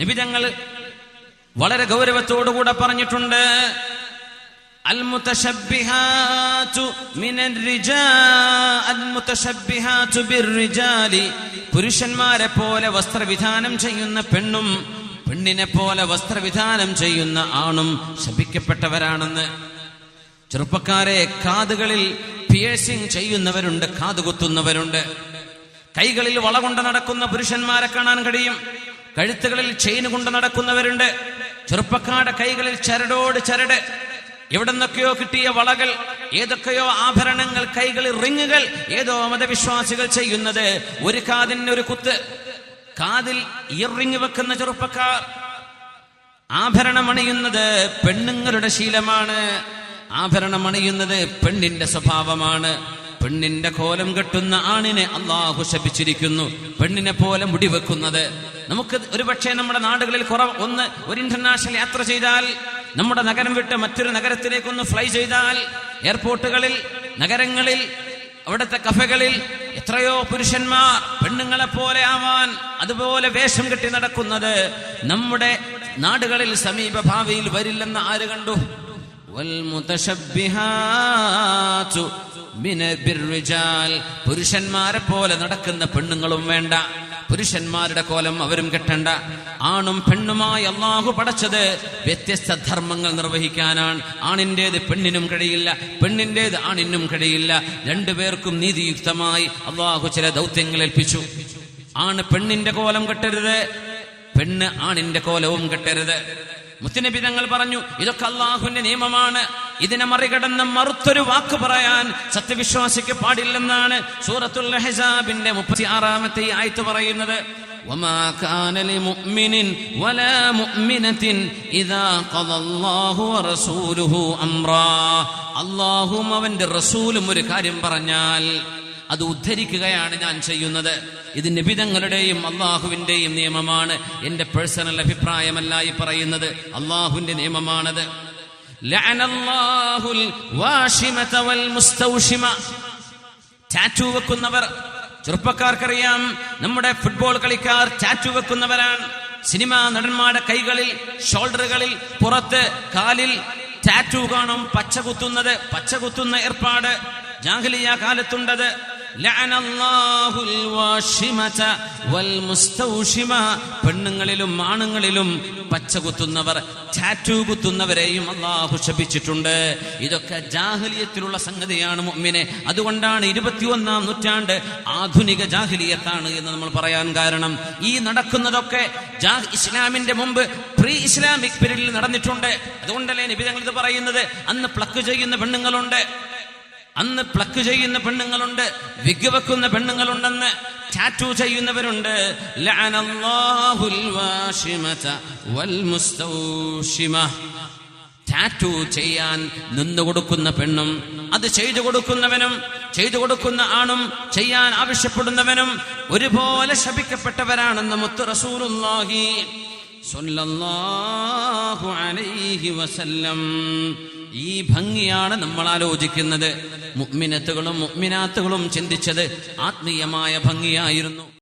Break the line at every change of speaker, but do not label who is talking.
നബി തങ്ങൾ വളരെ ഗൗരവത്തോടുകൂടെ പറഞ്ഞിട്ടുണ്ട് പുരുഷന്മാരെ പോലെ വസ്ത്രവിധാനം ചെയ്യുന്ന പെണ്ണും പെണ്ണിനെ പോലെ വസ്ത്രവിധാനം ചെയ്യുന്ന ആണും ശപിക്കപ്പെട്ടവരാണെന്ന് ചെറുപ്പക്കാരെ കാതുകളിൽ പിയേഴ്സിംഗ് ചെയ്യുന്നവരുണ്ട് കാതുകുത്തുന്നവരുണ്ട്. കൈകളിൽ വളകൊണ്ട് നടക്കുന്ന പുരുഷന്മാരെ കാണാൻ കഴിയും. കഴുത്തുകളിൽ ചെയിൻ കൊണ്ട് നടക്കുന്നവരുണ്ട്. ചെറുപ്പക്കാരുടെ കൈകളിൽ ചരടോട് ചരട്. എവിടെ നിന്നൊക്കെയോ കിട്ടിയ വളകൾ ഏതൊക്കെയോ ആഭരണങ്ങൾ കൈകളിൽ റിങ്ങുകൾ ഏതോ മതവിശ്വാസികൾ ചെയ്യുന്നത് ഒരു കാതിന് ഒരു കുത്ത്. കാതിൽ ഇയറിങ് വെക്കുന്ന ചെറുപ്പക്കാർ. ആഭരണം അണിയുന്നത് പെണ്ണുങ്ങളുടെ ശീലമാണ്. ആഭരണം അണിയുന്നത് പെണ്ണിന്റെ സ്വഭാവമാണ്. പെണ്ണിന്റെ കോലം കെട്ടുന്ന ആണിനെ അള്ളാഹു ശപിച്ചിരിക്കുന്നു. പെണ്ണിനെ പോലെ മുടി വെക്കുന്നത്. നമുക്ക് ഒരുപക്ഷെ നമ്മുടെ നാടുകളിൽ കുറവ് ഒന്ന് ഒരു ഇന്റർനാഷണൽ യാത്ര ചെയ്താൽ നമ്മുടെ നഗരം വിട്ട് മറ്റൊരു നഗരത്തിലേക്കൊന്ന് ഫ്ലൈ ചെയ്താൽ എയർപോർട്ടുകളിൽ നഗരങ്ങളിൽ അവിടുത്തെ കഫകളിൽ എത്രയോ പുരുഷന്മാർ പെണ്ണുങ്ങളെ പോലെ ആവാൻ അതുപോലെ വേഷം കെട്ടി നടക്കുന്നത് നമ്മുടെ നാടുകളിൽ സമീപ ഭാവിയിൽ വരില്ലെന്ന് ആര് കണ്ടു? വൽ പുരുഷന്മാരെ പോലെ നടക്കുന്ന പെണ്ണുങ്ങളും വേണ്ട. പുരുഷന്മാരുടെ കോലം അവരും കെട്ടണ്ട. ആണും പെണ്ണുമായി അള്ളാഹു പടച്ചത് വ്യത്യസ്ത ധർമ്മങ്ങൾ നിർവഹിക്കാനാണ്. ആണിന്റേത് പെണ്ണിനും കഴിയില്ല പെണ്ണിന്റേത് ആണിനും കഴിയില്ല. രണ്ടുപേർക്കും നീതിയുക്തമായി അള്ളാഹു ചില ദൗത്യങ്ങൾ ഏൽപ്പിച്ചു. ആണ് പെണ്ണിന്റെ കോലം കെട്ടരുത് പെണ്ണ് ആണിന്റെ കോലവും കെട്ടരുത്. മുത്തിനബി തങ്ങൾ പറഞ്ഞു ഇതൊക്കെ അള്ളാഹുവിന്റെ നിയമമാണ്. ഇതിനെ മറികടന്ന് മറുത്തൊരു വാക്ക് പറയാൻ സത്യവിശ്വാസിക്ക് പാടില്ലെന്നാണ് സൂറത്തുൽ ഹെസാബിന്റെ മുപ്പത്തി ആറാമത്തെ ആയത്ത് പറയുന്നത് وما كان لمؤمن ولا مؤمنة إذا قضى الله ورسوله أمرا അള്ളാഹും അവന്റെ റസൂലും ഒരു കാര്യം പറഞ്ഞാൽ അത് ഉദ്ധരിക്കുകയാണ് ഞാൻ ചെയ്യുന്നത് ഇത് നിബിതങ്ങളുടെയും അള്ളാഹുവിന്റെയും നിയമമാണ് എന്റെ പേഴ്സണൽ അഭിപ്രായമല്ല ഈ പറയുന്നത് അള്ളാഹുവിന്റെ നിയമമാണത് ടാറ്റു വെക്കുന്നവർ ചെറുപ്പക്കാർക്കറിയാം നമ്മുടെ ഫുട്ബോൾ കളിക്കാർ ടാറ്റു വെക്കുന്നവരാണ്. സിനിമാ നടന്മാരുടെ കൈകളിൽ ഷോൾഡറുകളിൽ പുറത്ത് കാലിൽ ടാറ്റു കാണും. പച്ച കുത്തുന്നത് പച്ച കുത്തുന്ന ഏർപ്പാട്. ജാഹലിയ കാലത്തുണ്ടത്. പെണ്ണുങ്ങളിലും ആണുങ്ങളിലും പച്ച കുത്തുന്നവർ ടാറ്റു കുത്തുന്നവരെയും അള്ളാഹു ശപിച്ചിട്ടുണ്ട്. ഇതൊക്കെ ജാഹലിയത്തിലുള്ള സംഗതിയാണ് മുഅ്മിനെ. അതുകൊണ്ടാണ് ഇരുപത്തിയൊന്നാം നൂറ്റാണ്ട് ആധുനിക ജാഹലിയത്താണ് എന്ന് നമ്മൾ പറയാൻ കാരണം. ഈ നടക്കുന്നതൊക്കെ ഇസ്ലാമിന്റെ മുമ്പ് പ്രീ ഇസ്ലാമിക് പീരീഡിൽ നടന്നിട്ടുണ്ട്. അതുകൊണ്ടല്ലേ നിബിധങ്ങൾ ഇത് പറയുന്നത്? അന്ന് പ്ലക്ക് ചെയ്യുന്ന പെണ്ണുങ്ങളുണ്ട്. അന്ന് പ്ലക്ക് ചെയ്യുന്ന പെണ്ണുങ്ങളുണ്ട് വിഗ് വെക്കുന്ന പെണ്ണുങ്ങളുണ്ടെന്ന് ടാറ്റു ചെയ്യുന്നവരുണ്ട്. ടാറ്റു ചെയ്യാൻ നിന്നു കൊടുക്കുന്ന പെണ്ണും അത് ചെയ്തു കൊടുക്കുന്നവനും ചെയ്തു കൊടുക്കുന്ന ആണും ചെയ്യാൻ ആവശ്യപ്പെടുന്നവനും ഒരുപോലെ ശപിക്കപ്പെട്ടവരാണെന്ന് മുത്തു റസൂലുള്ളാഹി സ്വല്ലല്ലാഹു അലൈഹി വസല്ലം. ഈ ഭംഗിയാണ് നമ്മൾ ആലോചിക്കുന്നത്. മുഗ്മിനത്തുകളും മുഗ്മിനാത്തുകളും ചിന്തിച്ചത് ആത്മീയമായ ഭംഗിയായിരുന്നു.